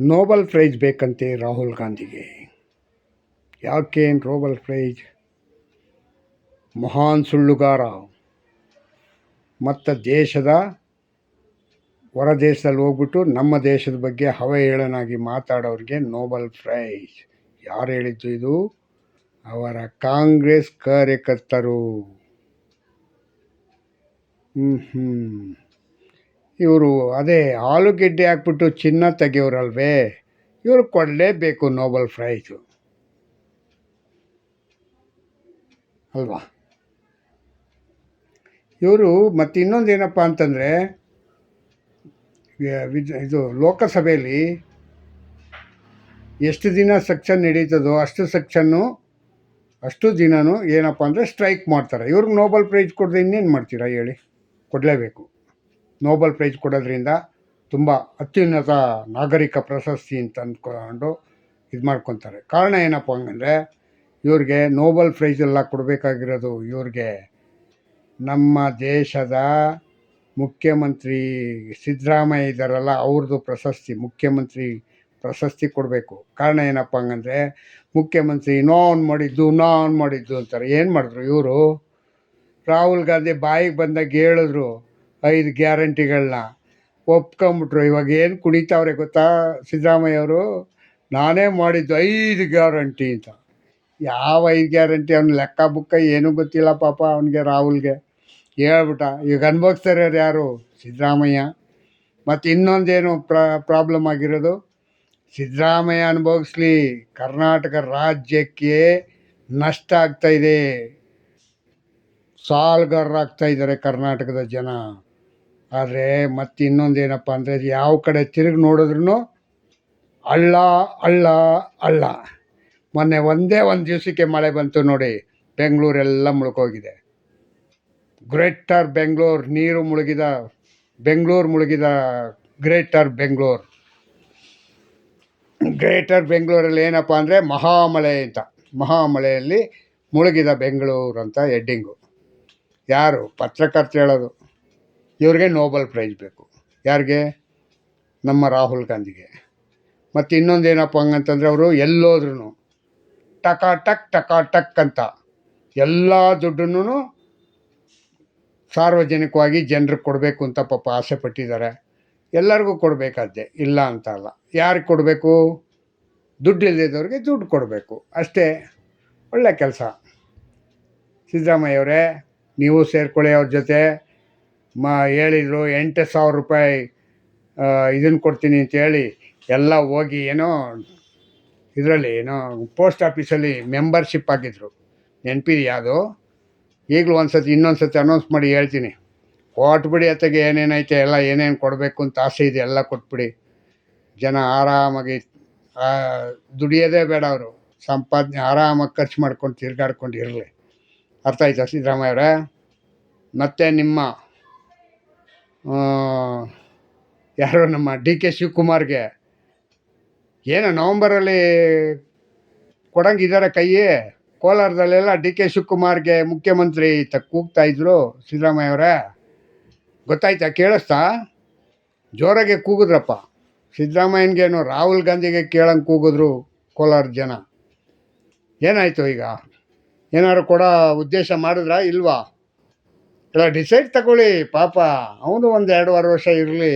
Nobel prize ಬೇಕಂತೆ ರಾಹುಲ್ ಗಾಂಧಿಗೆ. ಯಾಕೆ ನೋಬಲ್ ಪ್ರೈಜ್ ಮಹಾನ್ ಸುಳ್ಳುಗಾರ. ಮತ್ತು ದೇಶದ ಹೊರ ದೇಶದಲ್ಲಿ ಹೋಗ್ಬಿಟ್ಟು ನಮ್ಮ ದೇಶದ ಬಗ್ಗೆ ಅವಹೇಳನಾಗಿ ಮಾತಾಡೋರಿಗೆ ನೋಬಲ್ ಪ್ರೈಜ್ ಯಾರು ಹೇಳಿದ್ದು ಇದು? ಅವರ ಕಾಂಗ್ರೆಸ್ ಕಾರ್ಯಕರ್ತರು. ಹ್ಞೂ ಹ್ಞೂ ಇವರು ಅದೇ ಆಲೂಗೆಡ್ಡೆ ಹಾಕ್ಬಿಟ್ಟು ಚಿನ್ನ ತೆಗೆಯೋರಲ್ವೇ? ಇವರು ಕೊಡಲೇಬೇಕು ನೋಬಲ್ ಪ್ರೈಜು ಅಲ್ವಾ? ಇವರು ಮತ್ತು ಇನ್ನೊಂದು ಏನಪ್ಪ ಅಂತಂದರೆ ಇದು ಲೋಕಸಭೆಯಲ್ಲಿ ಎಷ್ಟು ದಿನ ಸೆಕ್ಷನ್ ನಡೀತದೋ ಅಷ್ಟು ಸೆಕ್ಷನ್ನು, ಅಷ್ಟು ದಿನವೂ ಏನಪ್ಪ ಅಂದರೆ ಸ್ಟ್ರೈಕ್ ಮಾಡ್ತಾರೆ. ಇವ್ರಿಗೆ ನೋಬಲ್ ಪ್ರೈಸ್ ಕೊಡದೆ ಇನ್ನೇನು ಮಾಡ್ತೀರಾ ಹೇಳಿ? ಕೊಡಲೇಬೇಕು. ನೋಬಲ್ ಪ್ರೈಜ್ ಕೊಡೋದ್ರಿಂದ ತುಂಬ ಅತ್ಯುನ್ನತ ನಾಗರಿಕ ಪ್ರಶಸ್ತಿ ಅಂತ ಅಂದ್ಕೊಂಡು ಇದು ಮಾಡ್ಕೊತಾರೆ. ಕಾರಣ ಏನಪ್ಪ ಹಂಗಂದರೆ ಇವ್ರಿಗೆ ನೋಬಲ್ ಪ್ರೈಜ್ ಎಲ್ಲ ಕೊಡಬೇಕಾಗಿರೋದು ಇವ್ರಿಗೆ ನಮ್ಮ ದೇಶದ ಮುಖ್ಯಮಂತ್ರಿ ಸಿದ್ದರಾಮಯ್ಯ ಇದ್ದಾರಲ್ಲ ಅವ್ರದ್ದು ಪ್ರಶಸ್ತಿ, ಮುಖ್ಯಮಂತ್ರಿ ಪ್ರಶಸ್ತಿ ಕೊಡಬೇಕು. ಕಾರಣ ಏನಪ್ಪ ಹಂಗಂದರೆ ಮುಖ್ಯಮಂತ್ರಿ ನಾನ್ ಮಾಡಿದ್ದು ನಾನ್ ಮಾಡಿದ್ದು ಅಂತಾರೆ. ಏನು ಮಾಡಿದ್ರು ಇವರು? ರಾಹುಲ್ ಗಾಂಧಿ ಬಾಯಿಗೆ ಬಂದಾಗ ಹೇಳಿದ್ರು ಐದು ಗ್ಯಾರಂಟಿಗಳನ್ನ ಒಪ್ಕೊಂಬಿಟ್ರು. ಇವಾಗ ಏನು ಕುಣಿತಾವ್ರೆ ಗೊತ್ತಾ? ಸಿದ್ದರಾಮಯ್ಯ ಅವರು, ನಾನೇ ಮಾಡಿದ್ದು ಐದು ಗ್ಯಾರಂಟಿ ಅಂತ. ಯಾವ ಐದು ಗ್ಯಾರಂಟಿ? ಅವ್ನ ಲೆಕ್ಕ ಬುಕ್ಕ ಏನೂ ಗೊತ್ತಿಲ್ಲ ಪಾಪ ಅವನಿಗೆ, ರಾಹುಲ್ಗೆ. ಹೇಳ್ಬಿಟ್ಟ. ಈಗ ಅನ್ಭವಿಸ್ತಾರೆ ಯಾರು? ಸಿದ್ದರಾಮಯ್ಯ. ಮತ್ತು ಇನ್ನೊಂದೇನು ಪ್ರಾಬ್ಲಮ್ ಆಗಿರೋದು? ಸಿದ್ದರಾಮಯ್ಯ ಅನುಭವಿಸ್ಲಿ. ಕರ್ನಾಟಕ ರಾಜ್ಯಕ್ಕೆ ನಷ್ಟ ಆಗ್ತಾಯಿದೆ ಆಗ್ತಾ ಇದ್ದಾರೆ ಕರ್ನಾಟಕದ ಜನ. ಆದರೆ ಮತ್ತು ಇನ್ನೊಂದೇನಪ್ಪ ಅಂದರೆ ಯಾವ ಕಡೆ ತಿರುಗಿ ನೋಡಿದ್ರೂ ಹಳ್ಳ ಹಳ್ಳ ಹಳ್ಳ ಮೊನ್ನೆ ಒಂದೇ ಒಂದು ದಿವಸಕ್ಕೆ ಮಳೆ ಬಂತು ನೋಡಿ, ಬೆಂಗಳೂರೆಲ್ಲ ಮುಳುಗೋಗಿದೆ. ಗ್ರೇಟರ್ ಬೆಂಗಳೂರು, ನೀರು ಮುಳುಗಿದ, ಬೆಂಗಳೂರು ಮುಳುಗಿದ ಗ್ರೇಟರ್ ಬೆಂಗಳೂರು. ಗ್ರೇಟರ್ ಬೆಂಗಳೂರಲ್ಲಿ ಏನಪ್ಪ ಅಂದರೆ ಮಹಾಮಳೆ ಅಂತ. ಮಹಾಮಳೆಯಲ್ಲಿ ಮುಳುಗಿದ ಬೆಂಗಳೂರು ಅಂತ ಹೆಡ್ಡಿಂಗು. ಯಾರು? ಪತ್ರಕರ್ತ ಹೇಳೋದು. ಇವ್ರಿಗೆ ನೋಬಲ್ ಪ್ರೈಜ್ ಬೇಕು. ಯಾರಿಗೆ? ನಮ್ಮ ರಾಹುಲ್ ಗಾಂಧಿಗೆ. ಮತ್ತು ಇನ್ನೊಂದು ಏನಪ್ಪ ಹಂಗಂತಂದ್ರೆ ಅವರು ಎಲ್ಲೋದ್ರೂ ಟಕ ಟಕ್ ಟಕ ಟಕ್ ಅಂತ ಎಲ್ಲ ದುಡ್ಡನ್ನು ಸಾರ್ವಜನಿಕವಾಗಿ ಜನರಿಗೆ ಕೊಡಬೇಕು ಅಂತ ಪಾಪ ಆಸೆ ಪಟ್ಟಿದ್ದಾರೆ. ಎಲ್ಲರಿಗೂ ಕೊಡಬೇಕಾದ್ದೆ ಇಲ್ಲ ಅಂತ ಅಲ್ಲ. ಯಾರಿಗೆ ಕೊಡಬೇಕು? ದುಡ್ಡು ಇಲ್ಲದಿದ್ದವ್ರಿಗೆ ದುಡ್ಡು ಕೊಡಬೇಕು. ಅಷ್ಟೇ ಒಳ್ಳೆ ಕೆಲಸ. ಸಿದ್ದರಾಮಯ್ಯವರೇ, ನೀವು ಸೇರ್ಕೊಳ್ಳಿ ಅವ್ರ ಜೊತೆ. ಮ ಹೇಳಿದರು ಎಂಟು ಸಾವಿರ ರೂಪಾಯಿ ಇದನ್ನು ಕೊಡ್ತೀನಿ ಅಂತೇಳಿ ಎಲ್ಲ ಹೋಗಿ ಏನೋ ಇದರಲ್ಲಿ ಏನೋ ಪೋಸ್ಟ್ ಆಫೀಸಲ್ಲಿ ಮೆಂಬರ್ಶಿಪ್ ಆಗಿದ್ರು ನೆನಪಿದೆಯಾ ಅದು? ಈಗಲೂ ಒಂದು ಸತಿ ಇನ್ನೊಂದು ಸತಿ ಅನೌನ್ಸ್ ಮಾಡಿ ಹೇಳ್ತೀನಿ. ಕೊಟ್ಬಿಡಿ ಅತ್ತಗೆ ಏನೇನೈತೆ, ಎಲ್ಲ ಏನೇನು ಕೊಡಬೇಕು ಅಂತ ಆಸೆ ಇದೆ, ಎಲ್ಲ ಕೊಟ್ಬಿಡಿ. ಜನ ಆರಾಮಾಗಿ ದುಡಿಯೋದೇ ಬೇಡ ಅವರು. ಸಂಪಾದನೆ, ಆರಾಮಾಗಿ ಖರ್ಚು ಮಾಡ್ಕೊಂಡು ತಿರ್ಗಾಡ್ಕೊಂಡು ಇರಲಿ. ಅರ್ಥ ಆಯ್ತಾ ಸಿದ್ದರಾಮಯ್ಯವರೇ ಮತ್ತು ನಿಮ್ಮ ಯಾರೋ ನಮ್ಮ ಡಿ ಕೆ ಶಿವಕುಮಾರ್ಗೆ ಏನು ನವಂಬರಲ್ಲಿ ಕೊಡಂಗಿದ್ದಾರೆ ಕೈ ಕೋಲಾರದಲ್ಲೆಲ್ಲ ಡಿ ಕೆ ಶಿವಕುಮಾರ್ಗೆ ಮುಖ್ಯಮಂತ್ರಿ ತ, ಕೂಗ್ತಾ ಇದ್ರು ಸಿದ್ದರಾಮಯ್ಯವರೇ ಗೊತ್ತಾಯ್ತಾ? ಕೇಳಿಸ್ತಾ? ಜೋರಾಗೆ ಕೂಗಿದ್ರಪ್ಪ. ಸಿದ್ದರಾಮಯ್ಯನಿಗೇನು ರಾಹುಲ್ ಗಾಂಧಿಗೆ ಕೇಳಂಗೆ ಕೂಗಿದ್ರು ಕೋಲಾರ ಜನ. ಏನಾಯಿತು ಈಗ? ಏನಾದ್ರು ಕೊಡೋ ಉದ್ದೇಶ ಮಾಡಿದ್ರಾ ಇಲ್ವಾ? ಇಲ್ಲ ಡಿಸೈಡ್ ತಗೊಳ್ಳಿ, ಪಾಪ ಅವನು ಒಂದು ಎರಡೂವರೆ ವರ್ಷ ಇರಲಿ.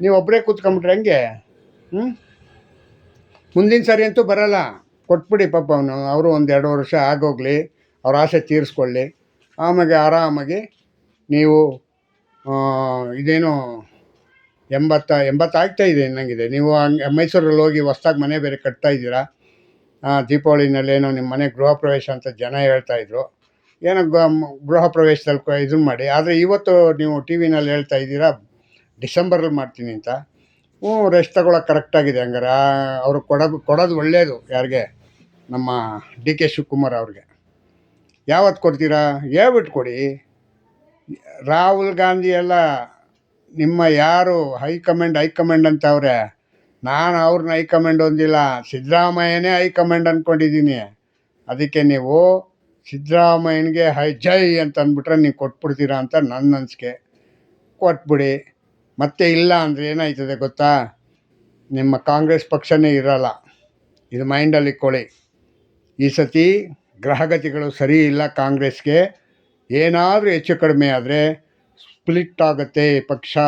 ನೀವು ಒಬ್ಬರೇ ಕೂತ್ಕೊಂಬಿಟ್ರೆ ಹೆಂಗೆ? ಹ್ಞೂ ಮುಂದಿನ ಸರಿ ಅಂತೂ ಬರೋಲ್ಲ. ಕೊಟ್ಬಿಡಿ ಪಾಪ ಅವನು. ಅವರು ಒಂದು ಎರಡು ವರ್ಷ ಆಗೋಗಲಿ. ಅವ್ರ ಆಸೆ ತೀರಿಸ್ಕೊಳ್ಳಿ. ಆಮೇಲೆ ಆರಾಮಾಗಿ ನೀವು ಇದೇನು ಎಂಬತ್ತ ಎಂಬತ್ತು ಆಗ್ತಾ ಇದೆ ಇನ್ನಂಗಿದೆ. ನೀವು ಹಂಗೆ ಮೈಸೂರಲ್ಲಿ ಹೋಗಿ ಹೊಸ್ದಾಗಿ ಮನೆ ಬೇರೆ ಕಟ್ತಾ ಇದ್ದೀರಾ? ದೀಪಾವಳಿನಲ್ಲೇನೋ ನಿಮ್ಮ ಮನೆ ಗೃಹ ಪ್ರವೇಶ ಅಂತ ಜನ ಹೇಳ್ತಾಯಿದ್ರು ಏನೋ ಗೃಹ ಪ್ರವೇಶದಲ್ಲಿ ಇದನ್ನು ಮಾಡಿ. ಆದರೆ ಇವತ್ತು ನೀವು ಟಿ ವಿನಲ್ಲಿ ಹೇಳ್ತಾ ಇದ್ದೀರಾ, ಡಿಸೆಂಬರಲ್ಲಿ ಮಾಡ್ತೀನಿ ಅಂತ. ಹ್ಞೂ, ರೆಸ್ಟ್ ತಗೊಳ್ಳೋಕೆ ಕರೆಕ್ಟಾಗಿದೆ ಹಂಗಾರೆ. ಅವರು ಕೊಡೋದು ಕೊಡೋದು ಒಳ್ಳೆಯದು ಯಾರಿಗೆ? ನಮ್ಮ ಡಿ ಕೆ ಶಿವಕುಮಾರ್ ಅವ್ರಿಗೆ. ಯಾವತ್ತು ಕೊಡ್ತೀರಾ? ಹೇಳ್ಬಿಟ್ಟು ಕೊಡಿ. ರಾಹುಲ್ ಗಾಂಧಿ ಎಲ್ಲ ನಿಮ್ಮ ಯಾರು ಹೈಕಮಾಂಡ್ ಹೈಕಮಾಂಡ್ ಅಂತ ಅವರೇ ನಾನು ಅವ್ರನ್ನ ಹೈಕಮಾಂಡ್ ಹೊಂದಿಲ್ಲ ಸಿದ್ದರಾಮಯ್ಯನೇ ಹೈಕಮಾಂಡ್ ಅಂದ್ಕೊಂಡಿದ್ದೀನಿ ಅದಕ್ಕೆ ನೀವು ಸಿದ್ದರಾಮಯ್ಯನಿಗೆ, ಹೈ, ಜೈ ಅಂತ ಅಂದ್ಬಿಟ್ರೆ ನೀವು ಕೊಟ್ಬಿಡ್ತೀರಾ ಅಂತ ನನ್ನ ಅನಿಸಿಕೆ. ಕೊಟ್ಬಿಡಿ. ಮತ್ತೆ ಇಲ್ಲ ಅಂದರೆ ಏನಾಯ್ತದೆ ಗೊತ್ತಾ? ನಿಮ್ಮ ಕಾಂಗ್ರೆಸ್ ಪಕ್ಷನೇ ಇರಲ್ಲ. ಇದು ಮೈಂಡಲ್ಲಿ ಇಟ್ಕೊಳ್ಳಿ. ಈ ಸತಿ ಗ್ರಹಗತಿಗಳು ಸರಿ ಇಲ್ಲ ಕಾಂಗ್ರೆಸ್ಗೆ. ಏನಾದರೂ ಹೆಚ್ಚು ಕಡಿಮೆ ಆದರೆ ಸ್ಪ್ಲಿಟ್ ಆಗುತ್ತೆ ಪಕ್ಷ.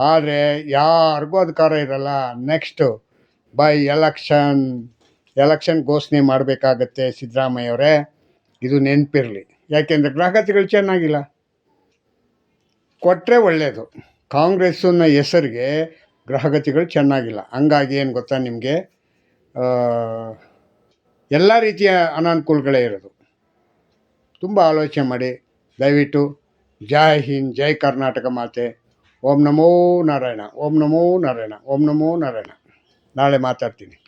ಆದರೆ ಯಾರಿಗೂ ಅಧಿಕಾರ ಇರಲ್ಲ. Next, by election. ಎಲೆಕ್ಷನ್ ಘೋಷಣೆ ಮಾಡಬೇಕಾಗತ್ತೆ ಸಿದ್ದರಾಮಯ್ಯವರೇ. ಇದು ನೆನಪಿರಲಿ. ಯಾಕೆಂದರೆ ಗ್ರಾಹಕತೆಗಳು ಚೆನ್ನಾಗಿಲ್ಲ. ಕೊಟ್ಟರೆ ಒಳ್ಳೆಯದು ಕಾಂಗ್ರೆಸ್ಸನ್ನ ಹೆಸರಿಗೆ ಗ್ರಹಗತಿಗಳು ಚೆನ್ನಾಗಿಲ್ಲ. ಹಂಗಾಗಿ ಏನು ಗೊತ್ತಾ ನಿಮಗೆ? ಎಲ್ಲ ರೀತಿಯ ಅನಾನುಕೂಲಗಳೇ ಇರೋದು. ತುಂಬ ಆಲೋಚನೆ ಮಾಡಿ. ದಯವಿಟ್ಟು ಜೈ ಹಿಂದ್, ಜೈ ಕರ್ನಾಟಕ ಮಾತೆ. ಓಂ ನಮೋ ನಾರಾಯಣ, ಓಂ ನಮೋ ನಾರಾಯಣ, ಓಂ ನಮೋ ನಾರಾಯಣ. ನಾಳೆ ಮಾತಾಡ್ತೀನಿ.